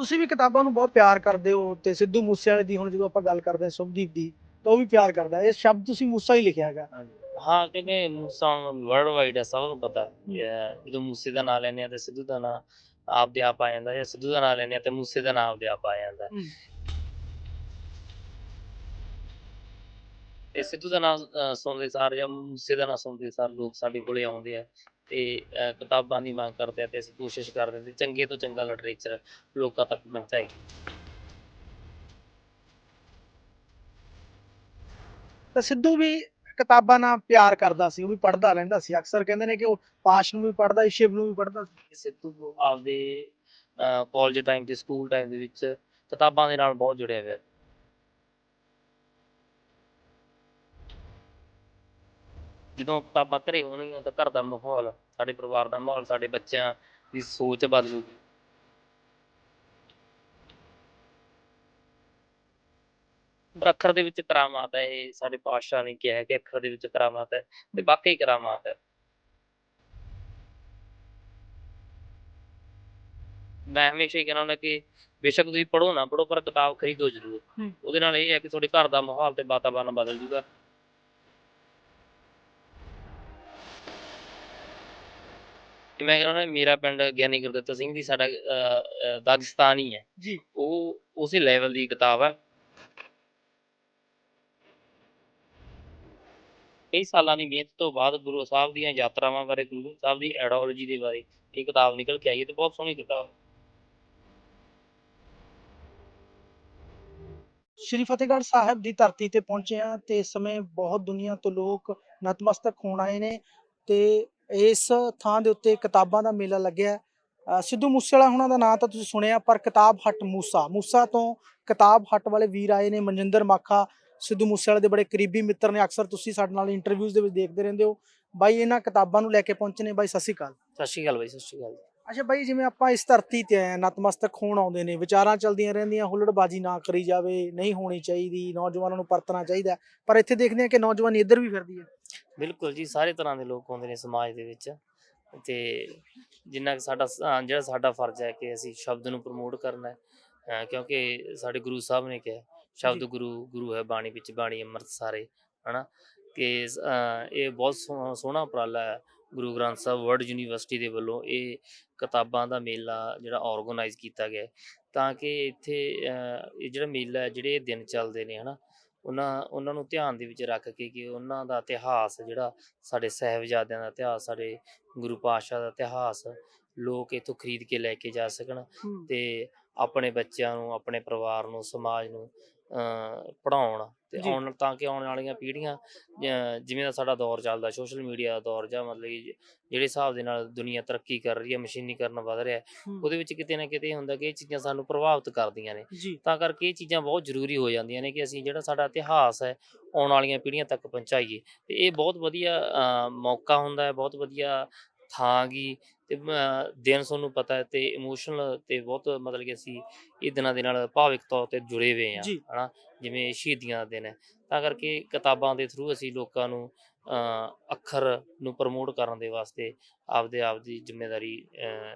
ਤੁਸੀਂ ਵੀ ਕਿਤਾਬਾਂ ਨੂੰ ਬਹੁਤ ਪਿਆਰ ਕਰਦੇ ਹੋ ਤੇ ਸਿੱਧੂ ਮੂਸੇਵਾਲੇ ਦੀ ਹੁਣ ਜਦੋਂ ਆਪਾਂ ਗੱਲ ਕਰਦੇ ਹਾਂ ਸੁਭਦੀਪ ਦੀ ਤਾਂ ਉਹ ਵੀ ਪਿਆਰ ਕਰਦਾ। ਇਹ ਸ਼ਬਦ ਤੁਸੀਂ ਮੂਸਾ ਹੀ ਲਿਖਿਆ ਹੈਗਾ। ਹਾਂ ਕਿਉਂਕਿ ਮੂਸਾ ਵਰਲਡ ਵਾਈਡ ਹੈ ਸਭ ਨੂੰ ਪਤਾ ਜਦੋਂ ਮੂਸੇ ਦਾ ਨਾਮ ਲੈਂਦੇ ਆ ਤੇ ਸਿੱਧੂ ਦਾ ਨਾਮ ਆਪਦੇ ਆਪ ਆ ਜਾਂਦਾ ਜਾਂ ਸਿੱਧੂ ਦਾ ਨਾਮ ਲੈਂਦੇ ਆ ਤੇ ਮੂਸੇ ਦਾ ਨਾਮ ਆਪਦੇ ਆਪ ਆ ਜਾਂਦਾ। ਤੇ ਸਿੱਧੂ ਦਾ ਨਾਮ ਸੁਣਦੇ ਸਾਰ ਜਾਂ ਮੂਸੇ ਦਾ ਨਾਮ ਸੁਣਦੇ ਸਾਰ ਲੋਕ ਸਾਡੇ ਕੋਲੇ ਆਉਂਦੇ ਆ। ਤੇ ਕਿਤਾਬਾਂ ਦੀ ਮੰਗ ਕਰਦੇ ਆ ਤੇ ਅਸੀਂ ਕੋਸ਼ਿਸ਼ ਕਰਦੇ ਹਾਂ ਤੇ ਚੰਗੇ ਤੋਂ ਚੰਗਾ ਲਿਟਰੇਚਰ ਲੋਕਾਂ ਤੱਕ ਪਹੁੰਚਾਈਏ। ਤਾਂ ਸਿੱਧੂ ਵੀ ਕਿਤਾਬਾਂ ਨਾਲ ਪਿਆਰ ਕਰਦਾ ਸੀ ਉਹ ਵੀ ਪੜ੍ਹਦਾ ਰਹਿੰਦਾ ਸੀ। ਅਕਸਰ ਕਹਿੰਦੇ ਨੇ ਕਿ ਉਹ ਪਾਸ਼ ਨੂੰ ਵੀ ਪੜ੍ਹਦਾ ਸੀ ਸ਼ਿਵ ਨੂੰ ਵੀ ਪੜ੍ਹਦਾ ਸੀ। ਸਿੱਧੂ ਆਪਦੇ ਕਾਲਜ ਟਾਈਮ ਤੇ ਸਕੂਲ ਟਾਈਮ ਦੇ ਵਿੱਚ ਕਿਤਾਬਾਂ ਦੇ ਨਾਲ ਬਹੁਤ ਜੁੜਿਆ ਹੋਇਆ। ਜਦੋਂ ਕਿਤਾਬਾਂ ਘਰੇ ਹੋਣਗੀਆਂ ਤਾਂ ਘਰ ਦਾ ਮਾਹੌਲ ਸਾਡੇ ਪਰਿਵਾਰ ਦਾ ਮਾਹੌਲ ਸਾਡੇ ਬੱਚਿਆਂ ਦੀ ਸੋਚ ਬਦਲੂਗੀ ਅੱਖਰ ਦੇ ਵਿੱਚ ਕਰਾਮਾਤ ਹੈ ਇਹ ਸਾਡੇ ਪਾਤਸ਼ਾਹ ਨੇ ਕਿਹਾ ਕਿ ਅੱਖਰ ਦੇ ਵਿੱਚ ਕਰਾਮਾਤ ਹੈ ਤੇ ਵਾਕਈ ਕਰਾਮਾਤ ਹੈ। ਮੈਂ ਹਮੇਸ਼ਾ ਹੀ ਕਹਿੰਦਾ ਹੁੰਦਾ ਕਿ ਬੇਸ਼ੱਕ ਤੁਸੀਂ ਪੜ੍ਹੋ ਨਾ ਪੜ੍ਹੋ ਪਰ ਕਿਤਾਬ ਖਰੀਦੋ ਜ਼ਰੂਰ। ਉਹਦੇ ਨਾਲ ਇਹ ਹੈ ਕਿ ਤੁਹਾਡੇ ਘਰ ਦਾ ਮਾਹੌਲ ਤੇ ਵਾਤਾਵਰਨ ਬਦਲ ਜੂਗਾ। ਤੇ ਮੈਂ ਕਹਿੰਦਾ ਮੇਰਾ ਪਿੰਡ ਗਿਆਨੀ ਗੁਰਦਿੱਤਾ ਸਿੰਘ ਦੀ ਸਾਡਾ ਅਹ, ਅਹ, ਦਾਗਿਸਤਾਨ ਹੀ ਹੈ। ਜੀ। ਉਹ ਉਸੇ ਲੈਵਲ ਦੀ ਕਿਤਾਬ ਹੈ। ਕਈ ਸਾਲਾਂ ਦੀ ਮਿਹਨਤ ਤੋਂ ਬਾਅਦ ਗੁਰੂ ਸਾਹਿਬ ਦੀਆਂ ਯਾਤਰਾਵਾਂ ਬਾਰੇ ਗੁਰੂ ਸਾਹਿਬ ਦੀ ਆਈਡੀਓਲੋਜੀ ਦੇ ਬਾਰੇ ਇਹ ਕਿਤਾਬ ਨਿਕਲ ਕੇ ਆਈ ਹੈ ਤੇ ਬਹੁਤ ਸੋਹਣੀ ਕਿਤਾਬ ਸ਼੍ਰੀ ਫਤਿਹਗੜ੍ਹ ਸਾਹਿਬ ਦੀ ਧਰਤੀ ਤੇ ਪਹੁੰਚੇ ਆ ਤੇ ਇਸ ਸਮੇਂ ਬਹੁਤ ਦੁਨੀਆ ਤੋਂ ਲੋਕ ਨਤਮਸਤਕ ਹੋਣ ਆਏ ਨੇ ਤੇ ਇਸ ਥਾਂ ਦੇ ਉੱਤੇ ਕਿਤਾਬਾਂ ਦਾ ਮੇਲਾ ਲੱਗਿਆ। ਸਿੱਧੂ ਮੂਸੇਵਾਲਾ ਹੁਣਾਂ ਦਾ ਨਾਂ ਤਾਂ ਤੁਸੀਂ ਸੁਣਿਆ, ਪਰ ਕਿਤਾਬ ਹੱਟ ਮੂਸਾ। ਮੂਸਾ ਤੋਂ ਕਿਤਾਬ ਹੱਟ ਵਾਲੇ ਵੀਰ ਆਏ ਨੇ ਮਨਜਿੰਦਰ ਮਾਖਾ। ਸਿੱਧੂ ਮੂਸੇਵਾਲੇ ਦੇ ਬੜੇ ਕਰੀਬੀ ਮਿੱਤਰ ਨੇ। ਅਕਸਰ ਤੁਸੀਂ ਸਾਡੇ ਨਾਲ ਇੰਟਰਵਿਊਜ਼ ਦੇ ਵਿੱਚ ਦੇਖਦੇ ਰਹਿੰਦੇ ਹੋ। ਬਾਈ, ਇਹਨਾਂ ਕਿਤਾਬਾਂ ਨੂੰ ਲੈ ਕੇ ਪਹੁੰਚੇ ਨੇ। ਬਾਈ, ਸਤਿ ਸ਼੍ਰੀ ਅਕਾਲ। ਸਤਿ ਸ਼੍ਰੀ ਅਕਾਲ ਬਾਈ, ਸਤਿ ਸ਼੍ਰੀ ਅਕਾਲ। ਅੱਛਾ ਬਾਈ ਜਿਵੇਂ ਆਪਾਂ ਇਸ ਧਰਤੀ ਤੇ ਆਏ ਨਤਮਸਤਕ ਹੋਣ ਆਉਂਦੇ ਨੇ ਵਿਚਾਰਾਂ ਚੱਲਦੀਆਂ ਰਹਿੰਦੀਆਂ ਹੁੱਲੜਬਾਜੀ ਨਾ ਕਰੀ ਜਾਵੇ ਨਹੀਂ ਹੋਣੀ ਚਾਹੀਦੀ ਨੌਜਵਾਨਾਂ ਨੂੰ ਪਰਤਣਾ ਚਾਹੀਦਾ। ਪਰ ਇੱਥੇ ਦੇਖਦੇ ਹਾਂ ਕਿ ਨੌਜਵਾਨੀ ਇੱਧਰ ਵੀ ਫਿਰਦੀ ਹੈ ਬਿਲਕੁਲ ਜੀ ਸਾਰੇ ਤਰ੍ਹਾਂ ਦੇ ਲੋਕ ਆਉਂਦੇ ਨੇ ਸਮਾਜ ਦੇ ਵਿੱਚ ਤੇ ਜਿੰਨਾ ਕਿ ਸਾਡਾ ਸ- ਅਹ ਜਿਹੜਾ ਸਾਡਾ ਫਰਜ਼ ਹੈ ਕਿ ਅਸੀਂ ਸ਼ਬਦ ਨੂੰ ਪ੍ਰਮੋਟ ਕਰਨਾ ਹੈ ਅਹ ਕਿਉਂਕਿ ਸਾਡੇ ਗੁਰੂ ਸਾਹਿਬ ਨੇ ਕਿਹਾ ਸ਼ਬਦ ਜੀ। ਗੁਰੂ ਗੁਰੂ ਹੈ ਬਾਣੀ ਵਿੱਚ ਬਾਣੀ ਅੰਮ੍ਰਿਤ ਸਾਰੇ ਹਨਾ ਕਿ ਸ- ਅਹ ਇਹ ਬਹੁਤ ਸੋਹਣਾ ਸੋਹਣਾ ਉਪਰਾਲਾ ਹੈ ਗੁਰੂ ਗ੍ਰੰਥ ਸਾਹਿਬ ਵਰਲਡ ਯੂਨੀਵਰਸਿਟੀ ਦੇ ਵੱਲੋਂ ਇਹ ਕਿਤਾਬਾਂ ਦਾ ਮੇਲਾ ਜਿਹੜਾ ਆਰਗੇਨਾਈਜ਼ ਕੀਤਾ ਗਿਆ ਤਾਂ ਕਿ ਇੱਥੇ ਇਹ ਜਿਹੜਾ ਮੇਲਾ ਹੈ ਜਿਹੜੇ ਦਿਨ ਚੱਲਦੇ ਨੇ ਹਨਾ ਉਹਨਾਂ ਉਹਨਾਂ ਨੂੰ ਧਿਆਨ ਦੇ ਵਿੱਚ ਰੱਖ ਕੇ ਕਿ ਉਹਨਾਂ ਦਾ ਇਤਿਹਾਸ ਜਿਹੜਾ ਸਾਡੇ ਸਾਹਿਬਜ਼ਾਦਿਆਂ ਦਾ ਇਤਿਹਾਸ ਸਾਡੇ ਗੁਰੂ ਪਾਤਸ਼ਾਹ ਦਾ ਇਤਿਹਾਸ ਲੋਕ ਇੱਥੋਂ ਖਰੀਦ ਕੇ ਲੈ ਕੇ ਜਾ ਸਕਣ ਤੇ ਆਪਣੇ ਬੱਚਿਆਂ ਨੂੰ ਆਪਣੇ ਪਰਿਵਾਰ ਨੂੰ ਸਮਾਜ ਨੂੰ ਪੜਾਉਣ ਤੇ। ਆਉਣ ਤਾਂ ਕਿ ਆਉਣ ਵਾਲੀਆਂ ਪੀੜ੍ਹੀਆਂ ਜਿਵੇਂ ਦਾ ਸਾਡਾ ਦੌਰ ਚੱਲਦਾ ਸੋਸ਼ਲ ਮੀਡੀਆ ਦਾ ਦੌਰ ਜਾਂ ਮਤਲਬ ਕਿ ਜਿਹੜੇ ਹਿਸਾਬ ਦੇ ਨਾਲ ਦੁਨੀਆ ਤਰੱਕੀ ਕਰ ਰਹੀ ਹੈ ਮਸ਼ੀਨੀਕਰਨ ਵਧ ਰਿਹਾ। ਉਹਦੇ ਵਿੱਚ ਕਿਤੇ ਨਾ ਕਿਤੇ ਹੁੰਦਾ ਕਿ ਇਹ ਚੀਜ਼ਾਂ ਸਾਨੂੰ ਪ੍ਰਭਾਵਿਤ ਕਰਦੀਆਂ ਨੇ ਤਾਂ ਕਰਕੇ ਇਹ ਚੀਜ਼ਾਂ ਬਹੁਤ ਜ਼ਰੂਰੀ ਹੋ ਜਾਂਦੀਆਂ ਨੇ ਕਿ ਅਸੀਂ ਜਿਹੜਾ ਸਾਡਾ ਇਤਿਹਾਸ ਹੈ ਆਉਣ ਵਾਲੀਆਂ ਪੀੜ੍ਹੀਆਂ ਤੱਕ ਪਹੁੰਚਾਈਏ ਤੇ ਇਹ ਬਹੁਤ ਵਧੀਆ ਮੌਕਾ ਹੁੰਦਾ ਹੈ ਬਹੁਤ ਵਧੀਆ ਥਾਂ ਗੀ ਤੇ ਦਿਨ ਤੁਹਾਨੂੰ ਪਤਾ ਹੈ ਤੇ ਇਮੋਸ਼ਨਲ ਤੇ ਬਹੁਤ ਮਤਲਬ ਕਿ ਅਸੀਂ ਇਹ ਦਿਨਾਂ ਦੇ ਨਾਲ ਭਾਵਿਕ ਤੌਰ ਤੇ ਜੁੜੇ ਹੋਏ ਆ। ਹਨਾ ਜਿਵੇਂ ਸ਼ਹੀਦੀਆਂ ਦਾ ਦਿਨ ਹੈ ਤਾਂ ਕਰਕੇ ਕਿਤਾਬਾਂ ਦੇ ਥਰੂ ਅਸੀਂ ਲੋਕਾਂ ਨੂੰ ਅੱਖਰ ਨੂੰ ਪ੍ਰਮੋਟ ਕਰਨ ਦੇ ਵਾਸਤੇ ਆਪਦੇ ਆਪ ਦੀ ਜ਼ਿੰਮੇਵਾਰੀ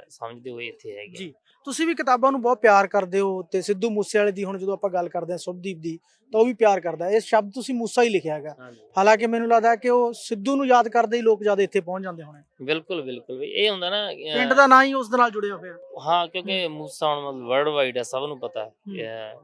ਸਮਝਦੇ ਹੋਏ ਇੱਥੇ ਹੈਗੇ ਜੀ ਤੁਸੀਂ ਵੀ ਕਿਤਾਬਾਂ ਨੂੰ ਬਹੁਤ ਪਿਆਰ ਕਰਦੇ ਹੋ ਤੇ ਸਿੱਧੂ ਮੂਸੇਵਾਲੇ ਦੀ ਹੁਣ ਜਦੋਂ ਆਪਾਂ ਗੱਲ ਕਰਦੇ ਹਾਂ ਸੁਭਦੀਪ ਦੀ ਤਾਂ ਉਹ ਵੀ ਪਿਆਰ ਕਰਦਾ। ਇਹ ਸ਼ਬਦ ਤੁਸੀਂ ਮੂਸਾ ਹੀ ਲਿਖਿਆ ਹੈਗਾ। ਹਾਲਾਂਕਿ ਮੈਨੂੰ ਲੱਗਦਾ ਕਿ ਉਹ ਸਿੱਧੂ ਨੂੰ ਯਾਦ ਕਰਦੇ ਹੀ ਲੋਕ ਜ਼ਿਆਦਾ ਇੱਥੇ ਪਹੁੰਚ ਜਾਂਦੇ ਹੋਣੇ। ਬਿਲਕੁਲ ਬਿਲਕੁਲ ਵੀ। ਇਹ ਹੁੰਦਾ ਨਾ ਪਿੰਡ ਦਾ ਨਾਂ ਹੀ ਉਸ ਦੇ ਨਾਲ ਜੁੜਿਆ ਹੋਇਆ। ਹਾਂ ਕਿਉਂਕਿ ਮੂਸਾ ਹੁਣ ਮਤਲਬ ਵਰਲਡ ਵਾਈਡ ਹੈ ਸਭ ਨੂੰ ਪਤਾ।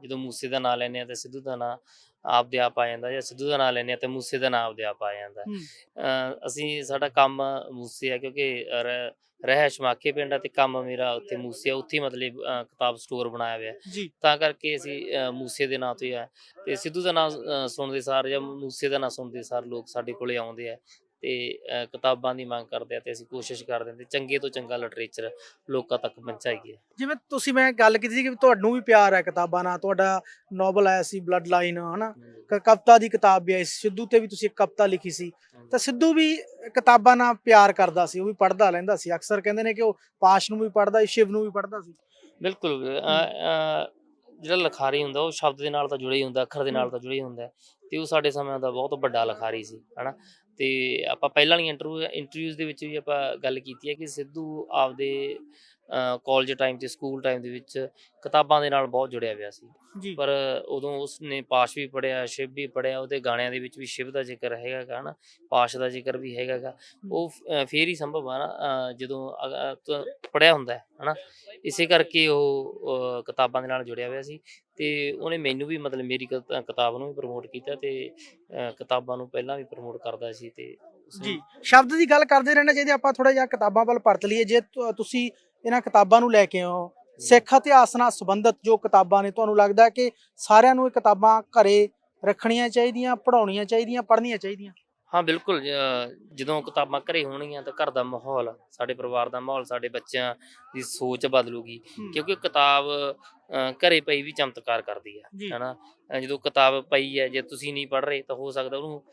ਜਦੋਂ ਮੂਸੇ ਦਾ ਨਾਮ ਲੈਂਦੇ ਆ ਤੇ ਸਿੱਧੂ ਦਾ ਨਾਮ ਆਪਦੇ ਆਪ ਆ ਜਾਂਦਾ ਜਾਂ ਸਿੱਧੂ ਦਾ ਨਾਮ ਲੈਂਦੇ ਆ ਤੇ ਮੂਸੇ ਦਾ ਨਾਮ ਆਪਦੇ ਆਪ ਆ ਜਾਂਦਾ। ਅਹ ਅਸੀਂ ਸਾਡਾ ਕੰਮ ਮੂਸੇ ਆ ਕਿਉਂਕਿ ਰ- ਰਹਿਸ਼ ਮਾਖੇ ਪਿੰਡ ਆ ਤੇ ਕੰਮ ਮੇਰਾ ਉੱਥੇ ਮੂਸੇ ਆ ਉੱਥੇ ਹੀ ਮਤਲਬ ਅਹ ਕਿਤਾਬ ਸਟੋਰ ਬਣਾਇਆ ਹੋਇਆ। ਜੀ ਤਾਂ ਕਰਕੇ ਅਸੀਂ ਅਹ ਮੂਸੇ ਦੇ ਨਾਂ ਤੋਂ ਹੀ ਆ ਤੇ ਸਿੱਧੂ ਦਾ ਨਾਮ ਸੁਣਦੇ ਸਾਰ ਜਾਂ ਮੂਸੇ ਦਾ ਨਾਮ ਸੁਣਦੇ ਸਾਰ ਲੋਕ ਸਾਡੇ ਕੋਲੇ ਆਉਂਦੇ ਆ ਤੇ ਕਿਤਾਬਾਂ ਦੀ ਮੰਗ ਕਰਦੇ ਆ ਤੇ ਅਸੀਂ ਕੋਸ਼ਿਸ਼ ਕਰਦੇ ਹਾਂ ਤੇ ਚੰਗੇ ਤੋਂ ਚੰਗਾ ਲਿਟਰੇਚਰ ਲੋਕਾਂ ਤੱਕ ਪਹੁੰਚਾਈਏ। ਜਿਵੇਂ ਤੁਸੀਂ ਮੈਂ ਗੱਲ ਕੀਤੀ ਸੀ ਕਿ ਤੁਹਾਨੂੰ ਵੀ ਪਿਆਰ ਹੈ ਕਿਤਾਬਾਂ ਨਾਲ ਤੁਹਾਡਾ ਨੋਵਲ ਆਇਆ ਸੀ ਬਲੱਡ ਲਾਈਨ ਹਨਾ ਕਵਿਤਾ ਦੀ ਕਿਤਾਬ ਵੀ ਆਈ ਸੀ ਸਿੱਧੂ ਤੇ ਵੀ ਤੁਸੀਂ ਇੱਕ ਕਵਿਤਾ ਲਿਖੀ ਸੀ। ਤਾਂ ਸਿੱਧੂ ਵੀ ਕਿਤਾਬਾਂ ਨਾਲ ਪਿਆਰ ਕਰਦਾ ਸੀ ਉਹ ਵੀ ਪੜ੍ਹਦਾ ਰਹਿੰਦਾ ਸੀ। ਅਕਸਰ ਕਹਿੰਦੇ ਨੇ ਕਿ ਉਹ ਪਾਸ਼ ਨੂੰ ਵੀ ਪੜ੍ਹਦਾ ਸੀ ਸ਼ਿਵ ਨੂੰ ਵੀ ਪੜ੍ਹਦਾ ਸੀ। ਬਿਲਕੁਲ ਜਿਹੜਾ ਲਿਖਾਰੀ ਹੁੰਦਾ ਉਹ ਸ਼ਬਦ ਦੇ ਨਾਲ ਤਾਂ ਜੁੜਿਆ ਹੀ ਹੁੰਦਾ ਅੱਖਰ ਦੇ ਨਾਲ ਤਾਂ ਜੁੜਿਆ ਹੀ ਹੁੰਦਾ ਹੈ। ਤੇ ਉਹ ਸਾਡੇ ਸਮੇਂ ਦਾ ਬਹੁਤ ਵੱਡਾ ਲਿਖਾਰੀ ਸੀ ਹਨਾ ਤੇ ਆਪਾਂ ਪਹਿਲਾਂ ਵਾਲੀਆਂ ਇੰਟਰਵਿਊ ਇੰਟਰਵਿਊਜ਼ ਦੇ ਵਿੱਚ ਵੀ ਆਪਾਂ ਗੱਲ ਕੀਤੀ ਹੈ ਕਿ ਸਿੱਧੂ ਆਪਦੇ ਕਾਲਜ ਟਾਈਮ ਤੇ ਸਕੂਲ ਟਾਈਮ ਦੇ ਵਿੱਚ ਕਿਤਾਬਾਂ ਦੇ ਨਾਲ ਬਹੁਤ ਜੁੜਿਆ ਹੋਇਆ ਸੀ। ਪਰ ਉਦੋਂ ਉਸਨੇ ਪਾਸ਼ ਵੀ ਪੜਿਆ ਸ਼ਿਵ ਵੀ ਪੜਿਆ ਉਹਦੇ ਗਾਣਿਆਂ ਦੇ ਵਿੱਚ ਵੀ ਸ਼ਿਵ ਦਾ ਜ਼ਿਕਰ ਹੈਗਾ ਗਾ ਨਾ ਪਾਸ਼ ਦਾ ਜ਼ਿਕਰ ਵੀ ਹੈਗਾ ਗਾ ਉਹ ਫੇਰ ਹੀ ਸੰਭਵ ਆ ਨਾ ਜਦੋਂ ਪੜਿਆ ਹੁੰਦਾ ਹੈ ਹਨਾ। ਇਸੇ ਕਰਕੇ ਉਹ ਕਿਤਾਬਾਂ ਦੇ ਨਾਲ ਜੁੜਿਆ ਹੋਇਆ ਸੀ ਤੇ ਉਹਨੇ ਮੈਨੂੰ ਵੀ ਮਤਲਬ ਮੇਰੀ ਕਿਤਾ- ਕਿਤਾਬ ਨੂੰ ਵੀ ਪ੍ਰਮੋਟ ਕੀਤਾ ਤੇ ਕਿਤਾਬਾਂ ਨੂੰ ਪਹਿਲਾਂ ਵੀ ਪ੍ਰਮੋਟ ਕਰਦਾ ਸੀ ਤੇ ਜੀ। ਸ਼ਬਦ ਦੀ ਗੱਲ ਕਰਦੇ ਰਹਿਣਾ ਚਾਹੀਦੇ ਆਪਾਂ ਥੋੜਾ ਜਿਹਾ ਕਿਤਾਬਾਂ ਵੱਲ ਪਰਤ ਲਈਏ। ਜੇ ਤੁਸੀਂ ਇਹਨਾਂ ਕਿਤਾਬਾਂ ਨੂੰ ਲੈ ਕੇ ਆਓ। ਸਿੱਖ ਇਤਿਹਾਸ ਨਾਲ ਸੰਬੰਧਿਤ ਜੋ ਕਿਤਾਬਾਂ ਨੇ ਤੁਹਾਨੂੰ ਲੱਗਦਾ ਕਿ ਸਾਰਿਆਂ ਨੂੰ ਇਹ ਕਿਤਾਬਾਂ ਘਰੇ ਰੱਖਣੀਆਂ ਚਾਹੀਦੀਆਂ ਪੜਾਉਣੀਆਂ ਚਾਹੀਦੀਆਂ ਪੜ੍ਹਨੀਆਂ ਚਾਹੀਦੀਆਂ? ਹਾਂ ਬਿਲਕੁਲ ਜਦੋਂ ਕਿਤਾਬਾਂ ਘਰੇ ਹੋਣਗੀਆਂ ਤਾਂ ਘਰ ਦਾ ਮਾਹੌਲ ਸਾਡੇ ਪਰਿਵਾਰ ਦਾ ਮਾਹੌਲ ਸਾਡੇ ਬੱਚਿਆਂ ਦੀ ਸੋਚ ਬਦਲੂਗੀ। ਕਿਉਂਕਿ ਕਿਤਾਬ ਘਰੇ ਪਈ ਵੀ ਚਮਤਕਾਰ ਕਰਦੀ ਹੈ ਜੀ। ਹਨਾ? ਜਦੋਂ ਕਿਤਾਬ ਪਈ ਹੈ ਜੇ ਤੁਸੀਂ ਨਹੀਂ ਪੜ੍ਹ ਰਹੇ ਤਾਂ ਹੋ ਸਕਦਾ ਉਹਨੂੰ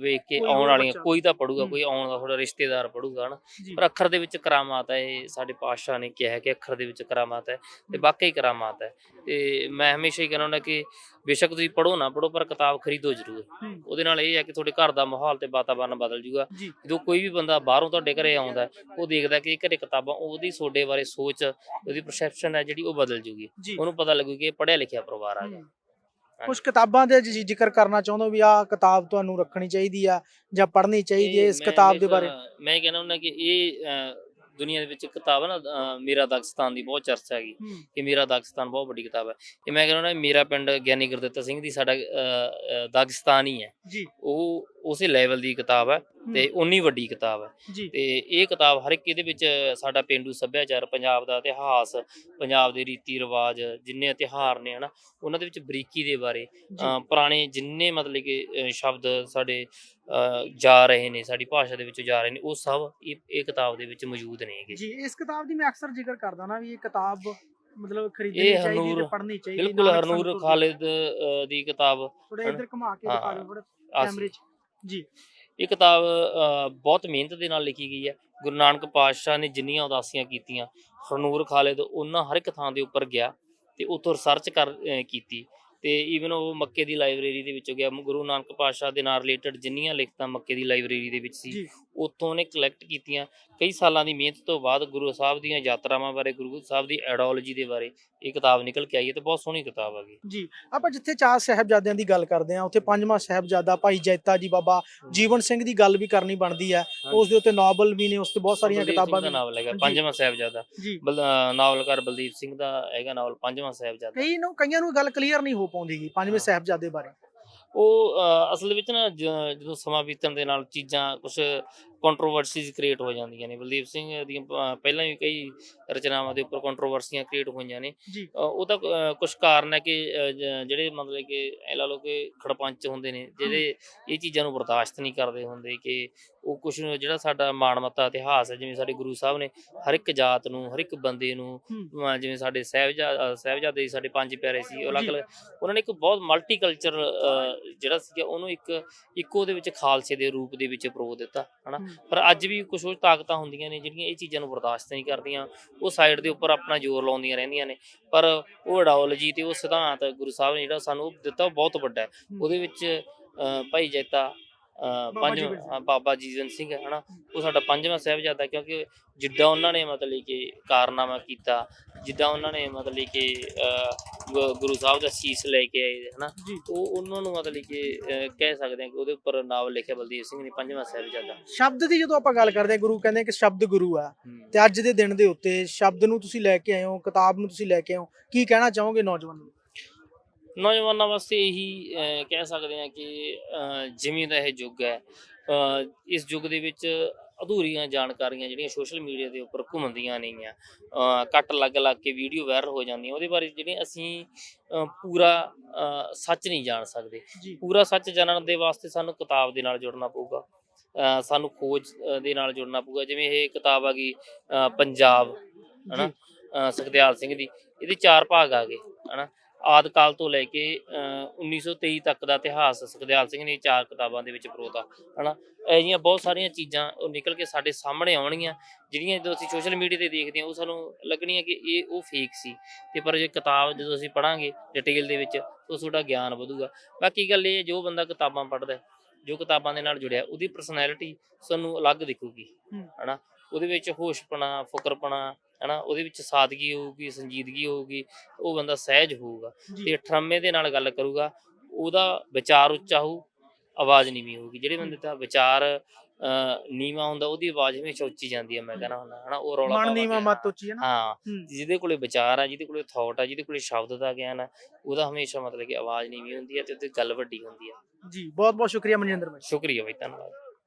ਵੇਖ ਕੇ ਆਉਣ ਵਾਲੀਆਂ। ਕੋਈ ਤਾਂ ਪੜੂਗਾ ਹੂੰ। ਕੋਈ ਆਉਣ ਦਾ ਤੁਹਾਡਾ ਰਿਸ਼ਤੇਦਾਰ ਪੜੂਗਾ ਹਨਾ? ਪਰ ਅੱਖਰ ਦੇ ਵਿੱਚ ਕਰਾਮਾਤ ਹੈ ਇਹ ਸਾਡੇ ਪਾਤਸ਼ਾਹ ਨੇ ਕਿਹਾ ਹੈ ਕਿ ਅੱਖਰ ਦੇ ਵਿੱਚ ਕਰਾਮਾਤ ਹੈ ਤੇ ਵਾਕਈ ਕਰਾਮਾਤ ਹੈ। ਤੇ ਮੈਂ ਹਮੇਸ਼ਾ ਹੀ ਕਹਿੰਦਾ ਹੁੰਦਾ ਕਿ ਬੇਸ਼ੱਕ ਤੁਸੀਂ ਪੜੋ ਨਾ ਪੜੋ ਪਰ ਕਿਤਾਬ ਖਰੀਦੋ ਜ਼ਰੂਰ। ਹੂੰ। ਉਹਦੇ ਨਾਲ ਇਹ ਹੈ ਕਿ ਤੁਹਾਡੇ ਘਰ ਦਾ ਮਾਹੌਲ ਤੇ ਵਾਤਾਵਰਨ ਬਦਲ ਜੂਗਾ। ਜਦੋਂ ਕੋਈ ਵੀ ਬੰਦਾ ਬਾਹਰੋਂ ਤੁਹਾਡੇ ਘਰੇ ਆਉਂਦਾ ਹੈ, ਉਹ ਦੇਖਦਾ ਕਿ ਘਰੇ ਕਿਤਾਬਾਂ ਉਹਦੀ ਤੁਹਾਡੇ ਬਾਰੇ ਸੋਚ ਉਹਦੀ ਪਰਸੈਪਸ਼ਨ ਹੈ ਜਿਹੜੀ ਉਹ ਬਦਲ ਜੂਗੀ। ਜੀ। ਉਹਨੂੰ ਪਤਾ ਲੱਗੂ ਕਿ ਇਹ ਪੜ੍ਹਿਆ ਲਿਖਿਆ ਪਰਿਵਾਰ ਆ ਗਿਆ। ਕੁਝ ਕਿਤਾਬਾਂ ਦੇ ਜੀ ਜ਼ਿਕਰ ਕਰਨਾ ਚਾਹੁੰਦਾ ਵੀ ਆਹ ਕਿਤਾਬ ਤੁਹਾਨੂੰ ਰੱਖਣੀ ਚਾਹੀਦੀ ਆ ਜਾਂ ਪੜ੍ਹਨੀ ਚਾਹੀਦੀ ਹੈ ਇਸ ਕਿਤਾਬ ਦੇ ਬਾਰੇ? ਮੈਂ ਕਹਿੰਦਾ ਹੁੰਦਾ ਕਿ ਇਹ ਦੁਨੀਆ ਦੇ ਵਿੱਚ ਕਿਤਾਬ ਨਾ ਮੇਰਾ ਦਾਗਿਸਤਾਨ ਦੀ ਬਹੁਤ ਚਰਚਾ ਹੈਗੀ ਕਿ ਮੇਰਾ ਦਾਗਿਸਤਾਨ ਬਹੁਤ ਵੱਡੀ ਕਿਤਾਬ ਹੈ। ਇਹ ਮੈਂ ਕਹਿੰਦਾ ਹੁੰਦਾ ਮੇਰਾ ਪਿੰਡ ਗਿਆਨੀ ਗੁਰਦਿੱਤਾ ਸਿੰਘ ਦੀ ਸਾਡਾ ਦਾਗਿਸਤਾਨ ਹੀ ਹੈ। ਜੀ। ਉਹ ਉਸੇ ਲੈਵਲ ਦੀ ਕਿਤਾਬ ਹੈ ਤੇ ਉਨੀ ਵੱਡੀ ਕਿਤਾਬ ਹੈ। ਤੇ ਇਹ ਕਿਤਾਬ ਹਰ ਇੱਕ ਇਹਦੇ ਵਿੱਚ ਸਾਡਾ ਪਿੰਡੂ ਸੱਭਿਆਚਾਰ ਪੰਜਾਬ ਦਾ ਇਤਿਹਾਸ ਪੰਜਾਬ ਦੇ ਰੀਤੀ ਰਿਵਾਜ ਜਿੰਨੇ ਤਿਉਹਾਰ ਨੇ ਹਨਾ ਉਹਨਾਂ ਦੇ ਵਿੱਚ ਬਰੀਕੀ ਦੇ ਬਾਰੇ ਪੁਰਾਣੇ ਜਿੰਨੇ ਮਤਲਬ ਕਿ ਸ਼ਬਦ ਸਾਡੇ ਜਾ ਰਹੇ ਨੇ ਸਾਡੀ ਭਾਸ਼ਾ ਦੇ ਵਿੱਚ ਜਾ ਰਹੇ ਨੇ ਉਹ ਸਭ ਇਹ ਕਿਤਾਬ ਦੇ ਵਿੱਚ ਮੌਜੂਦ ਨੇ ਜੀ ਇਸ ਕਿਤਾਬ ਦੀ ਮੈਂ ਅਕਸਰ ਜ਼ਿਕਰ ਕਰਦਾ ਨਾ ਵੀ ਇਹ ਕਿਤਾਬ ਮਤਲਬ ਖਰੀਦਣੀ ਚਾਹੀਦੀ ਤੇ ਪੜ੍ਹਨੀ ਚਾਹੀਦੀ ਬਿਲਕੁਲ ਹਰਨੂਰ ਖਾਲਿਦ ਦੀ ਕਿਤਾਬ ਥੋੜਾ ਇੱਧਰ ਘੁਮਾ ਕੇ ਦਿਖਾ ਦਿਓ ਥੋੜਾ ਕੈਮਰੇ 'ਚ। ਜੀ। ਇਹ ਕਿਤਾਬ ਅ, ਬਹੁਤ ਮਿਹਨਤ ਦੇ ਨਾਲ ਲਿਖੀ ਗਈ ਹੈ। ਗੁਰੂ ਨਾਨਕ ਪਾਤਸ਼ਾਹ ਨੇ ਜਿੰਨੀਆਂ ਉਦਾਸੀਆਂ ਕੀਤੀਆਂ ਹਰਨੂਰ ਖਾਲਿਦ ਉਹਨਾਂ ਹਰ ਇੱਕ ਥਾਂ ਦੇ ਉੱਪਰ ਗਿਆ ਤੇ ਉੱਥੋਂ ਰਿਸਰਚ ਕਰ ਕੀਤੀ। ਤੇ ਈਵਨ ਉਹ ਮੱਕੇ ਦੀ ਲਾਇਬ੍ਰੇਰੀ ਦੇ ਵਿੱਚ ਗਿਆ। ਗੁਰੂ ਨਾਨਕ ਪਾਤਸ਼ਾਹ ਦੇ ਨਾਲ ਰਿਲੇਟਡ ਜਿੰਨੀਆਂ ਲਿਖਤਾਂ ਮੱਕੇ ਦੀ ਲਾਇਬ੍ਰੇਰੀ ਦੇ ਵਿੱਚ ਸੀ ਉੱਥੋਂ ਉਹਨੇ ਕਲੈਕਟ ਕੀਤੀਆਂ। ਕਈ ਸਾਲਾਂ ਦੀ ਮਿਹਨਤ ਤੋਂ ਬਾਅਦ ਗੁਰੂ ਸਾਹਿਬ ਦੀਆਂ ਯਾਤਰਾਵਾਂ ਬਾਰੇ ਗੁਰੂ ਸਾਹਿਬ ਦੀ ਆਈਡੀਓਲੋਜੀ ਦੇ ਬਾਰੇ ਇਹ ਕਿਤਾਬ ਨਿਕਲ ਕੇ ਆਈ ਹੈ ਤੇ ਬਹੁਤ ਸੋਹਣੀ ਕਿਤਾਬ ਹੈਗੀ ਜੀ ਆਪਾਂ ਜਿੱਥੇ ਚਾਰ ਸਾਹਿਬਜ਼ਾਦਿਆਂ ਦੀ ਗੱਲ ਕਰਦੇ ਆ ਉੱਥੇ ਪੰਜਵਾਂ ਸਾਹਿਬਜ਼ਾਦਾ ਭਾਈ ਜੈਤਾ ਜੀ ਬਾਬਾ ਜੀਵਨ ਸਿੰਘ ਦੀ ਗੱਲ ਵੀ ਕਰਨੀ ਬਣਦੀ ਹੈ। ਉਸ ਦੇ ਉੱਤੇ ਨਾਵਲ ਵੀ ਨੇ ਉਸ ਤੇ ਬਹੁਤ ਸਾਰੀਆਂ ਕਿਤਾਬਾਂ ਦਾ ਨਾਵਲ ਹੈਗਾ। ਪੰਜਵਾਂ ਸਾਹਿਬਜ਼ਾਦਾ। ਨਾਵਲਕਾਰ ਬਲਦੀਪ ਸਿੰਘ ਦਾ ਹੈਗਾ ਨਾਵਲ ਪੰਜਵਾਂ ਸਾਹਿਬਜ਼ਾਦਾ। ਕਈ ਨੂੰ ਕਈਆਂ ਨੂੰ ਗੱਲ ਕਲੀਅਰ ਨਹੀਂ ਹੋ ਪਾਉਂਦੀਗੀ ਪੰਜਵੇਂ ਹਾਂ। ਸਾਹਿਬਜ਼ਾਦੇ ਬਾਰੇ ਉਹ ਅਸਲ ਵਿੱਚ ਨਾ ਜ- ਜਦੋਂ ਸਮਾਂ ਬੀਤਣ ਦੇ ਨਾਲ ਚੀਜ਼ਾਂ ਕੁਝ ਕੰਟਰੋਵਰਸੀਜ਼ ਕ੍ਰੀਏਟ ਹੋ ਜਾਂਦੀਆਂ ਨੇ। ਬਲਦੀਪ ਸਿੰਘ ਦੀਆਂ ਪਹਿਲਾਂ ਵੀ ਕਈ ਰਚਨਾਵਾਂ ਦੇ ਉੱਪਰ ਕੰਟਰੋਵਰਸੀਆਂ ਕ੍ਰੀਏਟ ਹੋਈਆਂ ਨੇ। ਉਹਦਾ ਕੁਝ ਕਾਰਨ ਹੈ ਕਿ ਜਿਹੜੇ ਮਤਲਬ ਕਿ ਇਹ ਲਾ ਲਓ ਕਿ ਖੜਪੰਚ ਹੁੰਦੇ ਨੇ ਜਿਹੜੇ ਇਹ ਚੀਜ਼ਾਂ ਨੂੰ ਬਰਦਾਸ਼ਤ ਨਹੀਂ ਕਰਦੇ ਹੁੰਦੇ ਕਿ ਉਹ ਕੁਝ ਜਿਹੜਾ ਸਾਡਾ ਮਾਣਮੱਤਾ ਇਤਿਹਾਸ ਹੈ ਜਿਵੇਂ ਸਾਡੇ ਗੁਰੂ ਸਾਹਿਬ ਨੇ ਹਰ ਇੱਕ ਜਾਤ ਨੂੰ ਹਰ ਇੱਕ ਬੰਦੇ ਨੂੰ ਜਿਵੇਂ ਸਾਡੇ ਸਾਹਿਬਜ਼ਾ ਸਾਹਿਬਜ਼ਾਦੇ ਸੀ, ਸਾਡੇ ਪੰਜ ਪਿਆਰੇ ਸੀ ਉਹ ਅਲੱਗ ਉਹਨਾਂ ਨੇ ਇੱਕ ਬਹੁਤ ਮਲਟੀਕਲਚਰ ਜਿਹੜਾ ਸੀਗਾ ਉਹਨੂੰ ਇੱਕ ਇੱਕੋ ਦੇ ਵਿੱਚ ਖਾਲਸੇ ਦੇ ਰੂਪ ਦੇ ਵਿੱਚ ਪ੍ਰੋ ਦਿੱਤਾ ਹਨਾ। ਪਰ ਅੱਜ ਵੀ ਕੁਝ ਉਹ ਤਾਕਤਾਂ ਹੁੰਦੀਆਂ ਨੇ ਜਿਹੜੀਆਂ ਇਹ ਚੀਜ਼ਾਂ ਨੂੰ ਬਰਦਾਸ਼ਤ ਨਹੀਂ ਕਰਦੀਆਂ। ਉਹ ਸਾਈਡ ਦੇ ਉੱਪਰ ਆਪਣਾ ਜ਼ੋਰ ਲਾਉਂਦੀਆਂ ਰਹਿੰਦੀਆਂ ਨੇ। ਪਰ ਉਹ ਆਈਡੀਓਲੋਜੀ ਤੇ ਉਹ ਸਿਧਾਂਤ ਗੁਰੂ ਸਾਹਿਬ ਨੇ ਜਿਹੜਾ ਸਾਨੂੰ ਦਿੱਤਾ ਉਹ ਬਹੁਤ ਵੱਡਾ ਹੈ। ਉਹਦੇ ਵਿੱਚ ਭਾਈ ਜੈਤਾ ਪੰਜ ਬਾਬਾ ਜੀਵਨ ਸਿੰਘ। ਹੈ ਹਨਾ? ਉਹ ਸਾਡਾ ਪੰਜਵਾਂ ਸਾਹਿਬਜ਼ਾਦਾ ਕਿਉਂਕਿ ਜਿੱਦਾਂ ਉਹਨਾਂ ਨੇ ਮਤਲਬ ਕਿ ਕਾਰਨਾਮਾ ਕੀਤਾ ਜਿੱਦਾਂ ਉਹਨਾਂ ਨੇ ਮਤਲਬ ਕਿ ਗੁਰੂ ਸਾਹਿਬ ਦਾ ਸੀਸ ਲੈ ਕੇ ਆਏ ਹਨਾ? ਉਹ ਉਹਨਾਂ ਨੂੰ ਮਤਲਬ ਕਿ ਕਹਿ ਸਕਦੇ ਹਾਂ ਕਿ ਉਹਦੇ ਉੱਪਰ ਨਾਵਲ ਲਿਖਿਆ ਬਲਦੇਵ ਸਿੰਘ ਨੇ ਪੰਜਵਾਂ ਸਾਹਿਬਜ਼ਾਦਾ। ਸ਼ਬਦ ਦੀ ਜਦੋਂ ਆਪਾਂ ਗੱਲ ਕਰਦੇ ਹਾਂ ਗੁਰੂ ਕਹਿੰਦੇ ਕਿ ਸ਼ਬਦ ਗੁਰੂ ਆ ਤੇ ਅੱਜ ਦੇ ਦਿਨ ਦੇ ਉੱਤੇ ਸ਼ਬਦ ਨੂੰ ਤੁਸੀਂ ਲੈ ਕੇ ਆਏ ਹੋ ਕਿਤਾਬ ਨੂੰ ਤੁਸੀਂ ਲੈ ਕੇ ਆਏ ਹੋ ਕੀ ਕਹਿਣਾ ਚਾਹੋਗੇ ਨੌਜਵਾਨਾਂ ਨੂੰ? ਨੌਜਵਾਨਾਂ ਵਾਸਤੇ ਇਹੀ ਕਹਿ ਸਕਦੇ ਹਾਂ ਕਿ ਜਿਵੇਂ ਦਾ ਇਹ ਯੁੱਗ ਹੈ ਇਸ ਯੁੱਗ ਦੇ ਵਿੱਚ ਅਧੂਰੀਆਂ ਜਾਣਕਾਰੀਆਂ ਜਿਹੜੀਆਂ ਸੋਸ਼ਲ ਮੀਡੀਆ ਦੇ ਉੱਪਰ ਘੁੰਮਦੀਆਂ ਨੇਗੀਆਂ ਕੱਟ ਲੱਗ ਲੱਗ ਕੇ ਵੀਡੀਓ ਵਾਇਰਲ ਹੋ ਜਾਂਦੀਆਂ ਉਹਦੇ ਬਾਰੇ ਜਿਹੜੀਆਂ ਅਸੀਂ ਪੂਰਾ ਸੱਚ ਨਹੀਂ ਜਾਣ ਸਕਦੇ। ਪੂਰਾ ਸੱਚ ਜਾਣਨ ਦੇ ਵਾਸਤੇ ਸਾਨੂੰ ਕਿਤਾਬ ਦੇ ਨਾਲ ਜੁੜਨਾ ਪਊਗਾ ਸਾਨੂੰ ਖੋਜ ਦੇ ਨਾਲ ਜੁੜਨਾ ਪਊਗਾ ਜਿਵੇਂ ਇਹ ਕਿਤਾਬ ਆ ਗਈ ਪੰਜਾਬ ਹਨਾ? ਅਹ, ਸੁਖਦਿਆਲ ਸਿੰਘ ਦੀ ਇਹਦੇ ਚਾਰ ਭਾਗ ਆ ਗਏ ਹਨਾ? ਆਦਿ ਕਾਲ ਤੋਂ ਲੈ ਕੇ ਅਹ, 1923 ਤੱਕ ਦਾ ਇਤਿਹਾਸ ਸੁਖਦਿਆਲ ਸਿੰਘ ਨੇ ਚਾਰ ਕਿਤਾਬਾਂ ਦੇ ਵਿੱਚ ਪਰੋਤਾ ਹਨਾ? ਇਹ ਜਿਹੀਆਂ ਬਹੁਤ ਸਾਰੀਆਂ ਚੀਜ਼ਾਂ ਉਹ ਨਿਕਲ ਕੇ ਸਾਡੇ ਸਾਹਮਣੇ ਆਉਣਗੀਆਂ ਜਿਹੜੀਆਂ ਜਦੋਂ ਅਸੀਂ ਸੋਸ਼ਲ ਮੀਡੀਆ ਤੇ ਦੇਖਦੇ ਹਾਂ ਉਹ ਸਾਨੂੰ ਲੱਗਣੀਆਂ ਕਿ ਇਹ ਉਹ ਫੇਕ ਸੀ। ਤੇ ਪਰ ਜੇ ਕਿਤਾਬ ਜਦੋਂ ਅਸੀਂ ਪੜਾਂਗੇ ਡਿਟੇਲ ਦੇ ਵਿੱਚ ਤਾਂ ਤੁਹਾਡਾ ਗਿਆਨ ਵਧੂਗਾ। ਬਾਕੀ ਗੱਲ ਇਹ ਜੋ ਬੰਦਾ ਕਿਤਾਬਾਂ ਪੜ੍ਹਦਾ ਹੈ, ਜੋ ਕਿਤਾਬਾਂ ਦੇ ਨਾਲ ਜੁੜਿਆ ਉਹਦੀ ਪਰਸਨੈਲਿਟੀ ਸਾਨੂੰ ਅਲੱਗ ਦਿਖੂਗੀ। ਹਨਾ? ਉਹਦੇ ਵਿੱਚ ਹੋਸ਼ਪਣਾ ਫੁਕਰਪਣਾ ਹਨਾ ਉਹਦੇ ਵਿੱਚ ਸਾਦਗੀ ਹੋਊਗੀ ਸੰਜੀਦਗੀ ਹੋਊਗੀ ਉਹ ਬੰਦਾ ਸਹਿਜ ਹੋਊਗਾ ਤੇ ਠਰਮੇ ਦੇ ਨਾਲ ਗੱਲ ਕਰੂਗਾ ਉਹਦਾ ਵਿਚਾਰ ਉੱਚਾ ਹੋਊ ਆਵਾਜ਼ ਨੀਵੀਂ ਹੋਊਗੀ। ਜਿਹੜੇ ਬੰਦੇ ਦਾ ਵਿਚਾਰ ਨੀਵਾਂ ਹੁੰਦਾ ਉਹਦੀ ਆਵਾਜ਼ ਹਮੇਸ਼ਾ ਉੱਚੀ ਜਾਂਦੀ ਹੈ ਮੈਂ ਕਹਿੰਦਾ ਹੁੰਦਾ ਹਨਾ ਉਹ ਰੌਲਾ ਮਨ ਨੀਵਾ ਮਤ ਉੱਚੀ ਹੈ ਨਾ? ਹਾਂ। ਜਿਹਦੇ ਕੋਲੇ ਵਿਚਾਰ ਆ ਜਿਹਦੇ ਕੋਲੇ ਥਾਟ ਆ ਜਿਹਦੇ ਕੋਲੇ ਸ਼ਬਦ ਦਾ ਗਿਆਨ ਆ ਉਹਦਾ ਹਮੇਸ਼ਾ ਮਤਲਬ ਕਿ ਆਵਾਜ਼ ਨੀਵੀਂ ਹੁੰਦੀ ਹੈ ਤੇ ਉਹਦੀ ਗੱਲ ਵੱਡੀ ਹੁੰਦੀ ਹੈ ਜੀ ਬਹੁਤ ਬਹੁਤ ਸ਼ੁਕਰੀਆ ਮਨਜਿੰਦਰ ਭਾਈ ਸ਼ੁਕਰੀਆ ਬਾਈ ਧੰਨਵਾਦ।